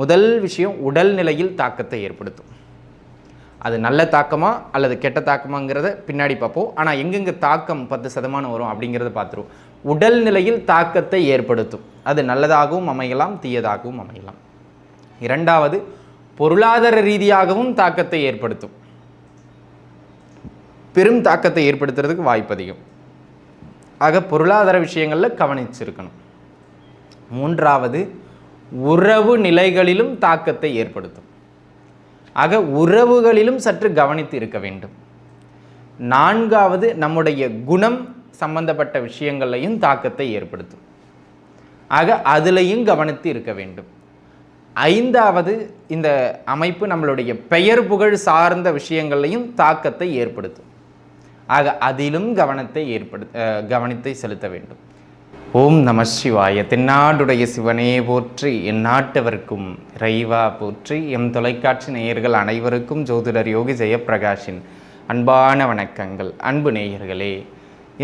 முதல் விஷயம் உடல்நிலையில் தாக்கத்தை ஏற்படுத்தும். அது நல்ல தாக்கமா அல்லது கெட்ட தாக்கமாங்கிறத பின்னாடி பார்ப்போம். ஆனால் எங்கெங்கே தாக்கம் பத்து சதமானம் வரும் அப்படிங்கிறத பார்த்துருவோம். உடல்நிலையில் தாக்கத்தை ஏற்படுத்தும். அது நல்லதாகவும் அமையலாம் தீயதாகவும் அமையலாம். இரண்டாவது பொருளாதார ரீதியாகவும் தாக்கத்தை ஏற்படுத்தும். பெரும் தாக்கத்தை ஏற்படுத்துறதுக்கு வாய்ப்பு அதிகம். ஆக பொருளாதார விஷயங்களில் கவனிச்சிருக்கணும். மூன்றாவது உறவு நிலைகளிலும் தாக்கத்தை ஏற்படுத்தும். ஆக உறவுகளிலும் சற்று கவனித்து இருக்க வேண்டும். நான்காவது நம்முடைய குணம் சம்பந்தப்பட்ட விஷயங்களையும் தாக்கத்தை ஏற்படுத்தும். ஆக அதிலையும் கவனித்து இருக்க வேண்டும். ஐந்தாவது இந்த அமைப்பு நம்மளுடைய பெயர் புகழ் சார்ந்த விஷயங்களையும் தாக்கத்தை ஏற்படுத்தும். ஆக அதிலும் கவனத்தை ஏற்படு கவனத்தை செலுத்த வேண்டும். ஓம் நம சிவாய. தென்னாடுடைய சிவனே போற்றி என் நாட்டவர்க்கும் இறைவா போற்றி எம் தொலைக்காட்சி நேயர்கள் அனைவருக்கும் ஜோதிடர் யோகி ஜெயப்பிரகாஷின் அன்பான வணக்கங்கள். அன்பு நேயர்களே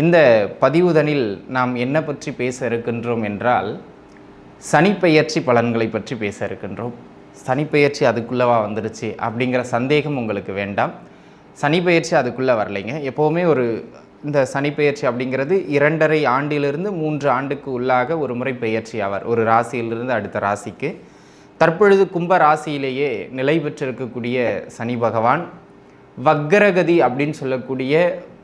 இந்த பதிவுதனில் நாம் என்ன பற்றி பேச இருக்கின்றோம் என்றால் சனிப்பெயர்ச்சி பலன்களை பற்றி பேச இருக்கின்றோம். சனிப்பெயர்ச்சி அதுக்குள்ளவா வந்துருச்சு அப்படிங்கிற சந்தேகம் உங்களுக்கு வேண்டாம். சனிப்பெயர்ச்சி அதுக்குள்ளே வரலைங்க. எப்போவுமே ஒரு இந்த சனிப்பெயர்ச்சி அப்படிங்கிறது இரண்டரை ஆண்டிலிருந்து மூன்று ஆண்டுக்கு உள்ளாக ஒரு முறை பெயர்ச்சி ஆவார். ஒரு ராசியிலிருந்து அடுத்த ராசிக்கு. தற்பொழுது கும்ப ராசியிலேயே நிலை பெற்றிருக்கக்கூடிய சனி பகவான் வக்கரகதி அப்படின்னு சொல்லக்கூடிய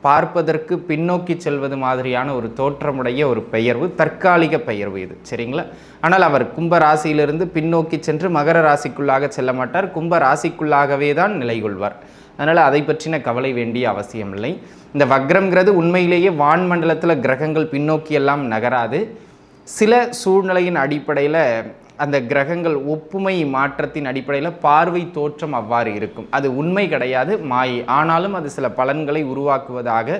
பார்ப்பதற்கு பின்னோக்கி செல்வது மாதிரியான ஒரு தோற்றமுடைய ஒரு பெயர்வு தற்காலிக பெயர்வு இது. சரிங்களா? ஆனால் அவர் கும்ப ராசியிலிருந்து பின்னோக்கி சென்று மகர ராசிக்குள்ளாக செல்ல மாட்டார். கும்ப ராசிக்குள்ளாகவே தான் நிலை கொள்வார். அதனால் அதை பற்றின கவலை வேண்டிய அவசியம் இல்லை இந்த வக்ரம்ங்கிறது உண்மையிலேயே வான்மண்டலத்தில் கிரகங்கள் பின்னோக்கி எல்லாம் நகராது. சில சூழ்நிலையின் அடிப்படையில் அந்த கிரகங்கள் ஒப்புமை மாற்றத்தின் அடிப்படையில் பார்வை தோற்றம் அவ்வாறு இருக்கும். அது உண்மை கிடையாது மாயை. ஆனாலும் அது சில பலன்களை உருவாக்குவதாக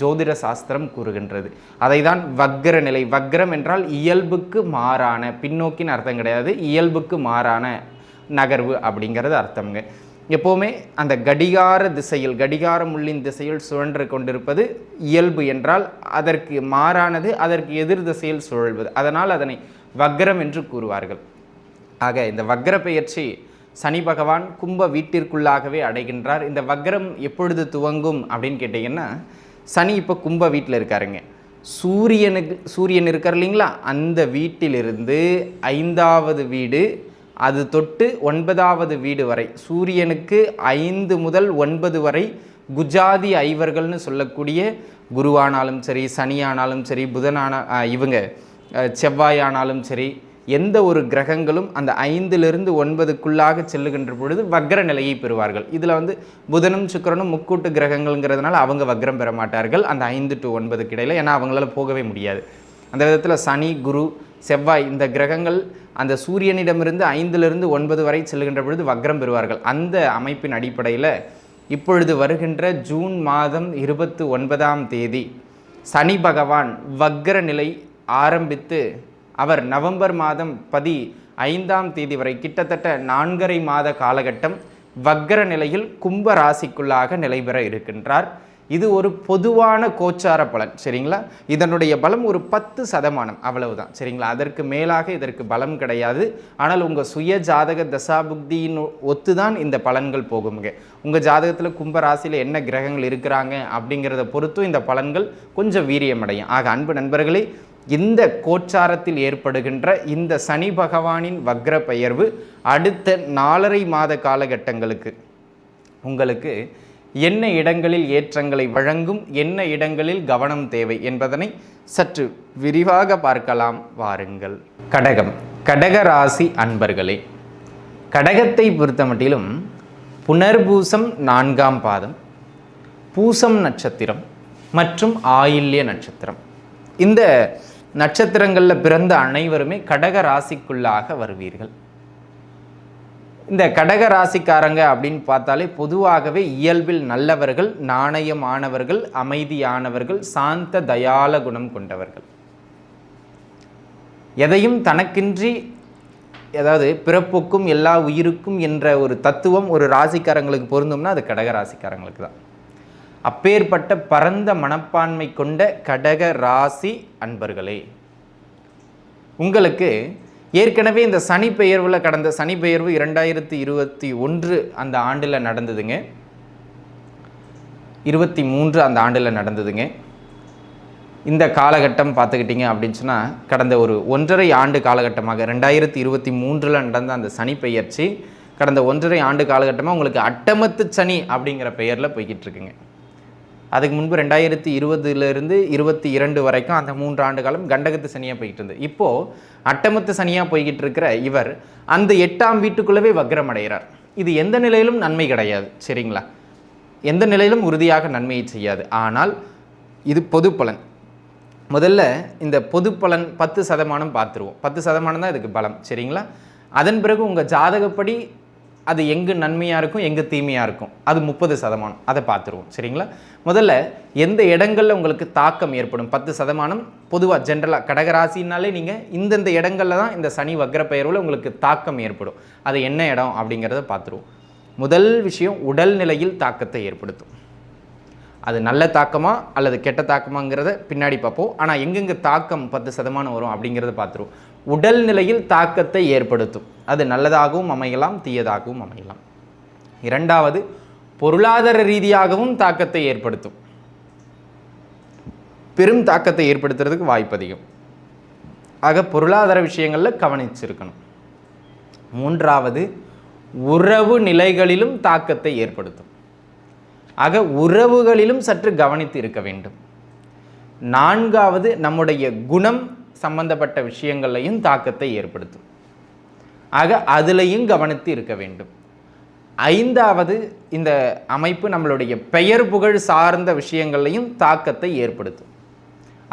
ஜோதிட சாஸ்திரம் கூறுகின்றது. அதை தான் வக்ர நிலை. வக்ரம் என்றால் இயல்புக்கு மாறான பின்னோக்கின் அர்த்தம் கிடையாது இயல்புக்கு மாறான நகர்வு அப்படிங்கிறது அர்த்தம்ங்க. எப்போவுமே அந்த கடிகார திசையில் கடிகார முள்ளின் திசையில் சுழன்று கொண்டிருப்பது இயல்பு என்றால் அதற்கு மாறானது அதற்கு எதிர் திசையில் சுழல்வது. அதனால் அதனை வக்ரம் என்று கூறுவார்கள். ஆக இந்த வக்ர பெயர்ச்சி சனி பகவான் கும்ப வீட்டிற்குள்ளாகவே அடைகின்றார். இந்த வக்ரம் எப்பொழுது துவங்கும் அப்படின்னு கேட்டிங்கன்னா சனி இப்போ கும்ப வீட்டில் இருக்காருங்க. சூரியனுக்கு சூரியன் இருக்கார் இல்லைங்களா? அந்த வீட்டிலிருந்து ஐந்தாவது வீடு அது தொட்டு ஒன்பதாவது வீடு வரை. சூரியனுக்கு ஐந்து முதல் ஒன்பது வரை குஜாதி ஐவர்கள்னு சொல்லக்கூடிய குருவானாலும் சரி சனியானாலும் சரி புதனான இவங்க செவ்வாயானாலும் சரி எந்த ஒரு கிரகங்களும் அந்த ஐந்திலிருந்து ஒன்பதுக்குள்ளாக செல்லுகின்ற பொழுது வக்ர நிலையை பெறுவார்கள். இதில் வந்து புதனும் சுக்கிரனும் முக்கூட்டு கிரகங்கள்ங்கிறதுனால அவங்க வக்ரம் பெற மாட்டார்கள். அந்த ஐந்து டு ஒன்பதுக்கு இடையில் ஏன்னா அவங்களால போகவே முடியாது. அந்த விதத்தில் சனி குரு செவ்வாய் இந்த கிரகங்கள் அந்த சூரியனிடமிருந்து ஐந்திலிருந்து ஒன்பது வரை செல்கின்ற பொழுது வக்ரம் பெறுவார்கள். அந்த அமைப்பின் அடிப்படையில் இப்பொழுது வருகின்ற ஜூன் மாதம் இருபத்து ஒன்பதாம் தேதி சனி பகவான் வக்ர நிலை ஆரம்பித்து அவர் நவம்பர் மாதம் பதி ஐந்தாம் தேதி வரை கிட்டத்தட்ட நான்கரை மாத காலகட்டம் வக்ர நிலையில் கும்ப ராசிக்குள்ளாக நிலைபெற இருக்கின்றார். இது ஒரு பொதுவான கோச்சார பலன் சரிங்களா? இதனுடைய பலம் ஒரு பத்து சதமானம் அவ்வளவுதான் சரிங்களா? அதற்கு மேலாக இதற்கு பலம் கிடையாது. ஆனால் உங்கள் சுய ஜாதக தசாபுக்தியின் ஒத்துதான் இந்த பலன்கள் போகுங்க. உங்கள் ஜாதகத்தில் கும்ப ராசியில் என்ன கிரகங்கள் இருக்கிறாங்க அப்படிங்கிறத பொறுத்தும் இந்த பலன்கள் கொஞ்சம் வீரியமடையும். ஆக அன்பு நண்பர்களே இந்த கோச்சாரத்தில் ஏற்படுகின்ற இந்த சனி பகவானின் வக்ர பெயர்வு அடுத்த நாலரை மாத காலகட்டங்களுக்கு உங்களுக்கு என்ன இடங்களில் ஏற்றங்களை வழங்கும் என்ன இடங்களில் கவனம் தேவை என்பதனை சற்று விரிவாக பார்க்கலாம் வாருங்கள். கடகம். கடக ராசி அன்பர்களே கடகத்தை பொறுத்தமட்டிலும் புனர்பூசம் நான்காம் பாதம் பூசம் நட்சத்திரம் மற்றும் ஆயில்ய நட்சத்திரம். இந்த நட்சத்திரங்களில் பிறந்த அனைவருமே கடக ராசிக்குள்ளாக வருவீர்கள். இந்த கடக ராசிக்காரங்க அப்படின்னு பார்த்தாலே பொதுவாகவே இயல்பில் நல்லவர்கள் நாணயமானவர்கள் அமைதியானவர்கள் சாந்த தயால குணம் கொண்டவர்கள். எதையும் தனக்கின்றி அதாவது பிறப்புக்கும் எல்லா உயிருக்கும் என்ற ஒரு தத்துவம் ஒரு ராசிக்காரங்களுக்கு பொருந்தும்னா அது கடக ராசிக்காரங்களுக்கு தான். அப்பேற்பட்ட பரந்த மனப்பான்மை கொண்ட கடக ராசி அன்பர்களே உங்களுக்கு ஏற்கனவே இந்த சனி பெயர்வில் கடந்த சனி பெயர்வு இரண்டாயிரத்தி இருபத்தி ஒன்று அந்த ஆண்டில் நடந்ததுங்க. இருபத்தி மூன்று அந்த ஆண்டில் நடந்ததுங்க. இந்த காலகட்டம் பார்த்துக்கிட்டிங்க அப்படின்னு சொன்னால் கடந்த ஒரு ஒன்றரை ஆண்டு காலகட்டமாக ரெண்டாயிரத்தி இருபத்தி மூன்றில் நடந்த அந்த சனி பெயர்ச்சி கடந்த ஒன்றரை ஆண்டு காலகட்டமாக உங்களுக்கு அட்டமத்து சனி அப்படிங்கிற பெயரில் போய்கிட்டு இருக்குங்க. அதுக்கு முன்பு ரெண்டாயிரத்தி இருபதுலேருந்து இருபத்தி இரண்டு வரைக்கும் அந்த மூன்று ஆண்டு காலம் கண்டகத்து சனியாக போய்கிட்டு இருந்தது இப்போது அட்டமத்து சனியாக போய்கிட்டு இருக்கிற இவர் அந்த எட்டாம் வீட்டுக்குள்ளவே வக்ரம் அடைகிறார் இது எந்த நிலையிலும் நன்மை கிடையாது சரிங்களா? எந்த நிலையிலும் உறுதியாக நன்மையை செய்யாது. ஆனால் இது பொது பலன். முதல்ல இந்த பொது பலன் பத்து சதமானம் பார்த்துருவோம். பத்து சதமானம் தான் இதுக்கு பலம் சரிங்களா? அதன் பிறகு உங்கள் ஜாதகப்படி அது எங்கு நன்மையாக இருக்கும் எங்கு தீமையாக இருக்கும். அது முப்பது சதமானம். அதை பார்த்துருவோம். சரிங்களா? முதல்ல எந்த இடங்களில் உங்களுக்கு தாக்கம் ஏற்படும்? பத்து சதமானம். பொதுவாக ஜென்ரலாக கடகராசினாலே நீங்கள் இந்தந்த இடங்களில் தான் இந்த சனி வக்ர பெயர்வில் உங்களுக்கு தாக்கம் ஏற்படும். அது என்ன இடம் அப்படிங்கிறத பார்த்துருவோம். முதல் விஷயம் உடல் நிலையில் தாக்கத்தை ஏற்படுத்தும். அது நல்ல தாக்கமா அல்லது கெட்ட தாக்கமாங்கிறத பின்னாடி பார்ப்போம். ஆனால் எங்கெங்கே தாக்கம் பத்து சதமானம் வரும் அப்படிங்கிறத பார்த்துருவோம். உடல் நிலையில் தாக்கத்தை ஏற்படுத்தும். அது நல்லதாகவும் அமையலாம் தீயதாகவும் அமையலாம். இரண்டாவது பொருளாதார ரீதியாகவும் தாக்கத்தை ஏற்படுத்தும். பெரும் தாக்கத்தை ஏற்படுத்துறதுக்கு வாய்ப்பு அதிகம். ஆக பொருளாதார விஷயங்களில் கவனிச்சிருக்கணும். மூன்றாவது உறவு நிலைகளிலும் தாக்கத்தை ஏற்படுத்தும். ஆக உறவுகளிலும் சற்று கவனித்து இருக்க வேண்டும். நான்காவது நம்முடைய குணம் சம்பந்தப்பட்ட விஷயங்களையும் தாக்கத்தை ஏற்படுத்தும். ஆக அதுலேயும் கவனித்து இருக்க வேண்டும். ஐந்தாவது இந்த அமைப்பு நம்மளுடைய பெயர் புகழ் சார்ந்த விஷயங்களையும் தாக்கத்தை ஏற்படுத்தும்.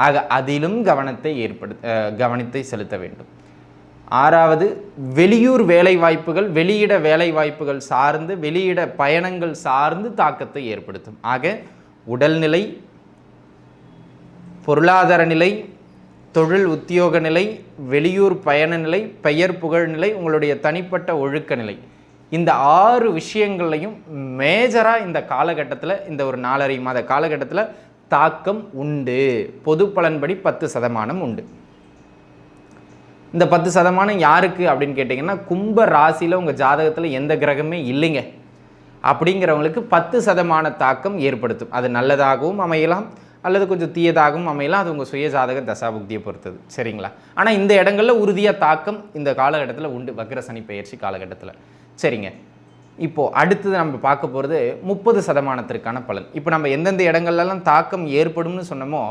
ஆக அதிலும் கவனத்தை ஏற்படுத்த கவனத்தை செலுத்த வேண்டும். ஆறாவது வெளியூர் வேலை வாய்ப்புகள் வெளியிட வேலை வாய்ப்புகள் சார்ந்து வெளியிட பயணங்கள் சார்ந்து தாக்கத்தை ஏற்படுத்தும். ஆக உடல்நிலை பொருளாதார நிலை தொழில் உத்தியோக நிலை வெளியூர் பயண நிலை பெயர் புகழ் நிலை உங்களுடைய தனிப்பட்ட ஒழுக்க நிலை. இந்த ஆறு விஷயங்கள்லையும் மேஜராக இந்த காலகட்டத்தில் இந்த ஒரு நாலரை மாத காலகட்டத்தில் தாக்கம் உண்டு. பொது பலன்படி பத்து சதமானம் உண்டு. இந்த பத்து சதமானம் யாருக்கு அப்படின்னு கேட்டிங்கன்னா கும்ப ராசியில் உங்கள் ஜாதகத்தில் எந்த கிரகமே இல்லைங்க. அப்படிங்கிறவங்களுக்கு பத்து சதமான தாக்கம் ஏற்படுத்தும். அது நல்லதாகவும் அமையலாம். அல்லது கொஞ்சம் தீயதாகவும் அமையலாம். அது உங்கள் சுய ஜாதக தசாபுக்தியை பொறுத்தது. சரிங்களா? ஆனால் இந்த இடங்களில் உறுதியாக தாக்கம் இந்த காலகட்டத்தில் உண்டு. வக்ர சனி காலகட்டத்தில். சரிங்க. இப்போது அடுத்தது நம்ம பார்க்க போகிறது முப்பது சதமானத்திற்கான பலன். இப்போ நம்ம எந்தெந்த இடங்கள்லாம் தாக்கம் ஏற்படும்னு சொன்னோமோ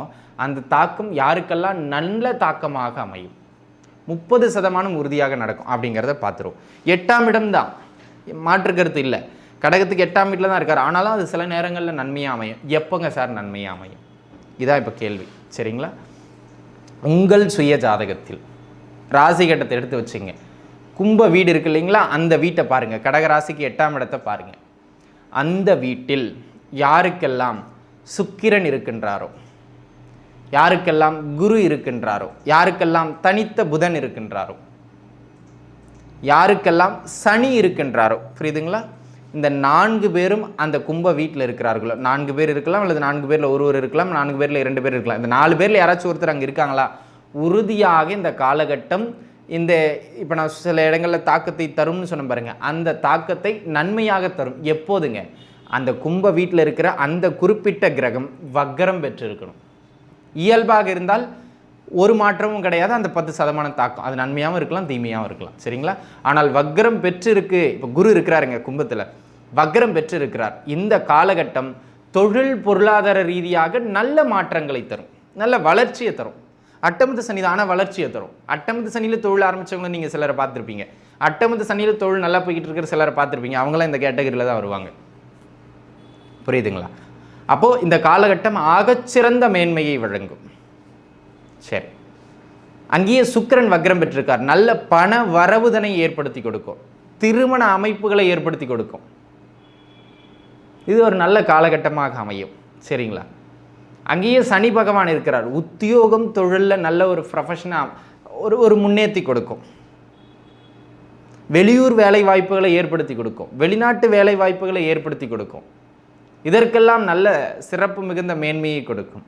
அந்த தாக்கம் யாருக்கெல்லாம் நல்ல தாக்கமாக அமையும்? முப்பது சதமானம் உறுதியாக நடக்கும் அப்படிங்கிறத பார்த்துருவோம். எட்டாம் இடம் தான். மாற்று கருத்து இல்லை. கடகத்துக்கு எட்டாம் வீட்டில் தான் இருக்கார். ஆனாலும் அது சில நேரங்களில் நன்மையாக அமையும். எப்போங்க சார் நன்மையாக அமையும்? இதான் இப்போ கேள்வி. சரிங்களா? உங்கள் சுய ஜாதகத்தில் ராசி கட்டத்தை எடுத்து வச்சுங்க. கும்ப வீடு இருக்கு இல்லைங்களா? அந்த வீட்டை பாருங்கள் கடகராசிக்கு எட்டாம் இடத்தை பாருங்கள் அந்த வீட்டில் யாருக்கெல்லாம் சுக்கிரன் இருக்கின்றாரோ யாருக்கெல்லாம் குரு இருக்கின்றாரோ யாருக்கெல்லாம் தனித்த புதன் இருக்கின்றாரோ யாருக்கெல்லாம் சனி இருக்கின்றாரோ புரியுதுங்களா? இந்த நான்கு பேரும் அந்த கும்ப வீட்டில் இருக்கிறார்களோ. நான்கு பேர் இருக்கலாம் அல்லது நான்கு பேரில் ஒருவர் இருக்கலாம் நான்கு பேரில் இரண்டு பேர் இருக்கலாம். இந்த நாலு பேரில் யாராச்சும் ஒருத்தர் அங்கே இருக்காங்களா? உறுதியாக இந்த காலகட்டம் இந்த இப்போ நான் சில இடங்களில் தாக்கத்தை தரும்னு சொன்ன பாருங்கள் அந்த தாக்கத்தை நன்மையாக தரும். எப்போதுங்க? அந்த கும்ப வீட்டில் இருக்கிற அந்த குறிப்பிட்ட கிரகம் வக்கரம் பெற்றிருக்கணும். இயல்பாக இருந்தால் ஒரு மாற்றமும் கிடையாது. அந்த பத்து சதமான தாக்கம். அது நன்மையாகவும் இருக்கலாம் தீமையாகவும் இருக்கலாம். சரிங்களா? ஆனால் வக்ரம் பெற்று இருக்கு இப்போ குரு இருக்கிறாருங்க கும்பத்தில். வக்ரம் பெற்று இருக்கிறார் இந்த காலகட்டம் தொழில் பொருளாதார ரீதியாக நல்ல மாற்றங்களை தரும். நல்ல வளர்ச்சியை தரும். அட்டமத்து சனிதான வளர்ச்சியை தரும். அட்டமத்து சனியில் தொழில் ஆரம்பிச்சவங்கள நீங்கள் சிலரை பார்த்துருப்பீங்க. அட்டமத்து சனியில் தொழில் நல்லா போய்கிட்டு இருக்கிற சிலரை பார்த்துருப்பீங்க. அவங்களாம் இந்த கேட்டகரியில் தான் வருவாங்க. புரியுதுங்களா? அப்போது இந்த காலகட்டம் ஆகச்சிறந்த மேன்மையை வழங்கும். சரி. அங்கேயே சுக்கிரன் வக்ரம் பெற்றிருக்கார். நல்ல பண வரவுதனை ஏற்படுத்தி கொடுக்கும். திருமண அமைப்புகளை ஏற்படுத்தி கொடுக்கும். இது ஒரு நல்ல காலகட்டமாக அமையும். சரிங்களா? அங்கேயே சனி பகவான் இருக்கிறார். உத்தியோகம் தொழிலில் நல்ல ஒரு ப்ரொஃபஷனாக ஒரு ஒரு முன்னேற்றி கொடுக்கும். வெளியூர் வேலை வாய்ப்புகளை ஏற்படுத்தி கொடுக்கும். வெளிநாட்டு வேலை வாய்ப்புகளை ஏற்படுத்தி கொடுக்கும். இதற்கெல்லாம் நல்ல சிறப்பு மிகுந்த மேன்மையை கொடுக்கும்.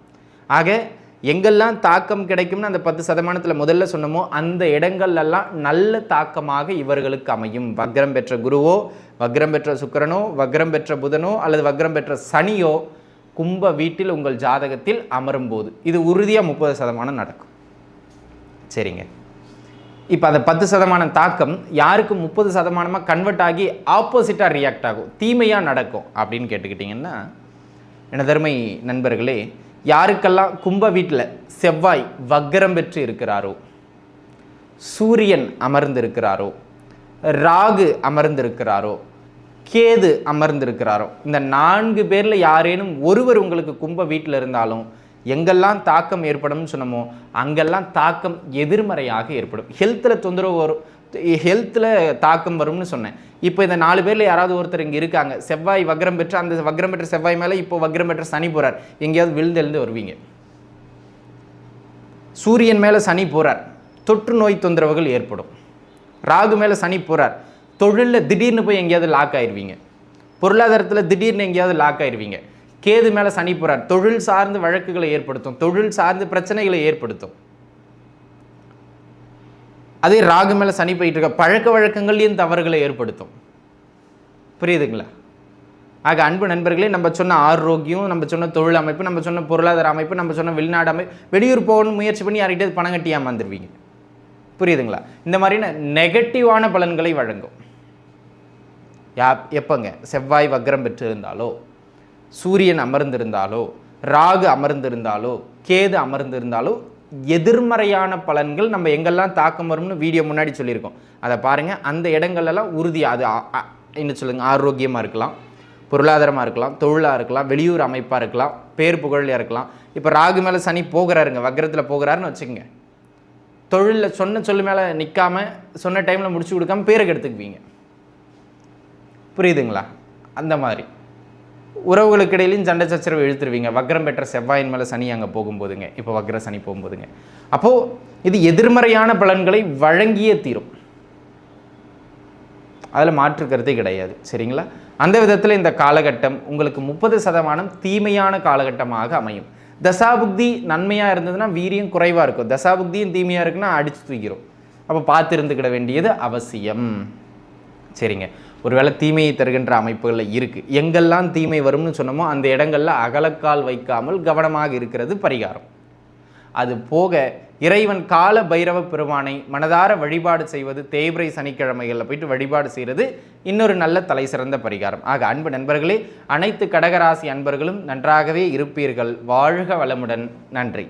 ஆக எங்கெல்லாம் தாக்கம் கிடைக்கும்னு அந்த பத்து சதமானத்தில் முதல்ல சொன்னமோ அந்த இடங்கள்லாம் நல்ல தாக்கமாக இவர்களுக்கு அமையும். வக்ரம் பெற்ற குருவோ வக்ரம் பெற்ற சுக்கிரனோ வக்ரம் பெற்ற புதனோ அல்லது வக்ரம் பெற்ற சனியோ கும்ப வீட்டில் உங்கள் ஜாதகத்தில் அமரும் போது இது உறுதியாக முப்பது சதமானம் நடக்கும். சரிங்க. இப்போ அந்த பத்து சதமானம் தாக்கம் யாருக்கு முப்பது சதமானமாக கன்வெர்ட் ஆகி ஆப்போசிட்டாக ரியாக்ட் ஆகும்? தீமையாக நடக்கும் அப்படின்னு கேட்டுக்கிட்டிங்கன்னா எனதருமை நண்பர்களே யாருக்கெல்லாம் கும்ப வீட்டில் செவ்வாய் வக்கரம் பெற்று இருக்கிறாரோ சூரியன் அமர்ந்திருக்கிறாரோ ராகு அமர்ந்திருக்கிறாரோ கேது அமர்ந்திருக்கிறாரோ இந்த நான்கு பேரில் யாரேனும் ஒருவர் உங்களுக்கு கும்ப வீட்டில் இருந்தாலும் எங்கெல்லாம் தாக்கம் ஏற்படும்னு சொன்னமோ அங்கெல்லாம் தாக்கம் எதிர்மறையாக ஏற்படும். ஹெல்த்தில் தொந்தரவு வரும். ஹெல்த்தில் தாக்கம் வரும்னு சொன்னேன். இப்போ இந்த நாலு பேரில் யாராவது ஒருத்தர் இங்கே இருக்காங்க செவ்வாய் வக்ரம் பெற்று அந்த வக்ரம் பெற்ற செவ்வாய் மேலே இப்போ வக்ரம் பெற்ற சனி போகிறார் எங்கேயாவது விழுந்து எழுந்து வருவீங்க. சூரியன் மேலே சனி போகிறார் தொற்று நோய் தொந்தரவுகள் ஏற்படும். ராகு மேலே சனி போகிறார் தொழிலில் திடீர்னு போய் எங்கேயாவது லாக் ஆயிடுவீங்க பொருளாதாரத்தில் திடீர்னு எங்கேயாவது லாக் ஆயிடுவீங்க கேது மேலே சனி போகிறார் தொழில் சார்ந்து வழக்குகளை ஏற்படுத்தும். தொழில் சார்ந்து பிரச்சனைகளை ஏற்படுத்தும். அதே ராகு மேலே சனி போயிட்டு இருக்க பழக்க வழக்கங்கள்லையும் தவறுகளை ஏற்படுத்தும். புரியுதுங்களா? ஆக அன்பு நண்பர்களே நம்ம சொன்ன ஆரோக்கியம் நம்ம சொன்ன தொழில் அமைப்பு நம்ம சொன்ன பொருளாதார அமைப்பு நம்ம சொன்ன வெளிநாடு அமைப்பு வெளியூர் போகணும்னு முயற்சி பண்ணி யார்கிட்ட பணம் கட்டி வந்துடுவீங்க புரியுதுங்களா? இந்த மாதிரியான நெகட்டிவான பலன்களை வழங்கும். யா எப்போங்க? செவ்வாய் வக்ரம் பெற்றிருந்தாலோ சூரியன் அமர்ந்திருந்தாலோ ராகு அமர்ந்திருந்தாலோ கேது அமர்ந்திருந்தாலோ எதிர்மறையான பலன்கள் நம்ம எங்கெல்லாம் தாக்கம் வரும்னு வீடியோ முன்னாடி சொல்லியிருக்கோம். அதை பாருங்கள் அந்த இடங்கள்லாம் உறுதியாக அது என்ன சொல்லுங்கள் ஆரோக்கியமாக இருக்கலாம். பொருளாதாரமாக இருக்கலாம். தொழிலாக இருக்கலாம். வெளியூர் அமைப்பாக இருக்கலாம். பேர் புகழியாக இருக்கலாம். இப்போ ராகு மேலே சனி போகிறாருங்க. வக்கரத்தில் போகிறாருன்னு வச்சுக்கோங்க. தொழிலில் சொன்ன சொல்லு மேலே நிற்காமல் சொன்ன டைமில் முடிச்சு கொடுக்காம பேரை கெடுத்துக்குவீங்க புரியுதுங்களா? அந்த மாதிரி. உறவுகளுக்கு இடையிலையும் சண்டை சச்சரவு இழுத்துருவீங்க. வக்ரம் பெற்ற செவ்வாயின் மேலே சனி அங்கே போகும்போதுங்க. இப்போ வக்ர சனி போகும்போதுங்க. அப்போது இது எதிர்மறையான பலன்களை வழங்கியே தீரும். அதில் மாற்று கருத்தே கிடையாது. சரிங்களா? அந்த விதத்தில் இந்த காலகட்டம் உங்களுக்கு முப்பது சதமானம் தீமையான காலகட்டமாக அமையும். தசாபுக்தி நன்மையாக இருந்ததுன்னா வீரியம் குறைவாக இருக்கும். தசாபுக்தியும் தீமையாக இருக்குன்னா அடித்து தூக்கிடும் அப்போ பார்த்து இருந்துக்கிட வேண்டியது அவசியம். சரிங்க. ஒருவேளை தீமையை தருகின்ற அமைப்புகளில் இருக்குது எங்கெல்லாம் தீமை வரும்னு சொன்னோமோ அந்த இடங்கள்ல அகலக்கால் வைக்காமல் கவனமாக இருக்கிறது பரிகாரம். அது போக இறைவன் கால பைரவ பெருமானை மனதார வழிபாடு செய்வது தேய்பிரை சனிக்கிழமைகளில் போயிட்டு வழிபாடு செய்கிறது இன்னொரு நல்ல தலை சிறந்த பரிகாரம். ஆக அன்பு நண்பர்களே அனைத்து கடகராசி அன்பர்களும் நன்றாகவே இருப்பீர்கள். வாழ்க வளமுடன். நன்றி.